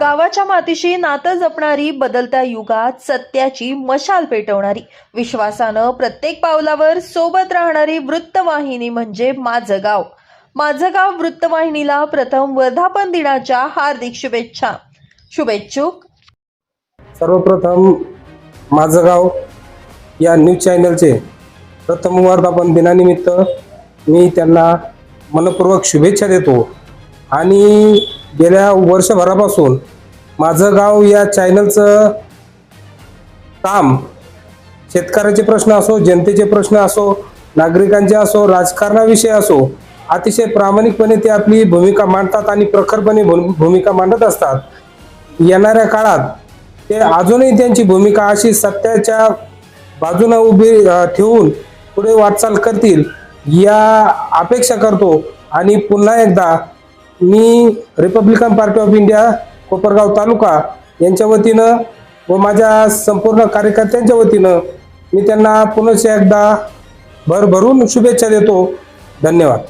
गावाच्या मातीशी नातं जपणारी बदलत्या युगात सत्याची मशाल पेटवणारी. विश्वासानं प्रत्येक पावलावर सोबत राहणारी वृत्तवाहिनी म्हणजे माझं गाव. माझं गाव वृत्तवाहिनीला प्रथम वर्धापन दिनाच्या हार्दिक शुभेच्छा. शुभेच्छुक. सर्वप्रथम माझं गाव या न्यूज चॅनलचे प्रथम वर्धापन दिनानिमित्त मी त्यांना मनपूर्वक शुभेच्छा देतो. आणि गेल्या वर्षभरापासून माझं गाव या चॅनलचं काम शेतकऱ्याचे प्रश्न असो जनतेचे प्रश्न असो नागरिकांचे असो राजकारणाविषयी असो अतिशय प्रामाणिकपणे ते आपली भूमिका मांडतात आणि प्रखरपणे भूमिका मांडत असतात. येणाऱ्या काळात ते अजूनही त्यांची भूमिका अशी सत्याच्या बाजूने उभी ठेवून पुढे वाटचाल करतील या अपेक्षा करतो. आणि पुन्हा एकदा मी Republican Party of India Kopargaon taluka यांच्या वतीनं व माझ्या संपूर्ण कार्यकर्त्यांच्या वतीनं मी त्यांना पुनश्च एकदा भरभरून शुभेच्छा देतो. धन्यवाद.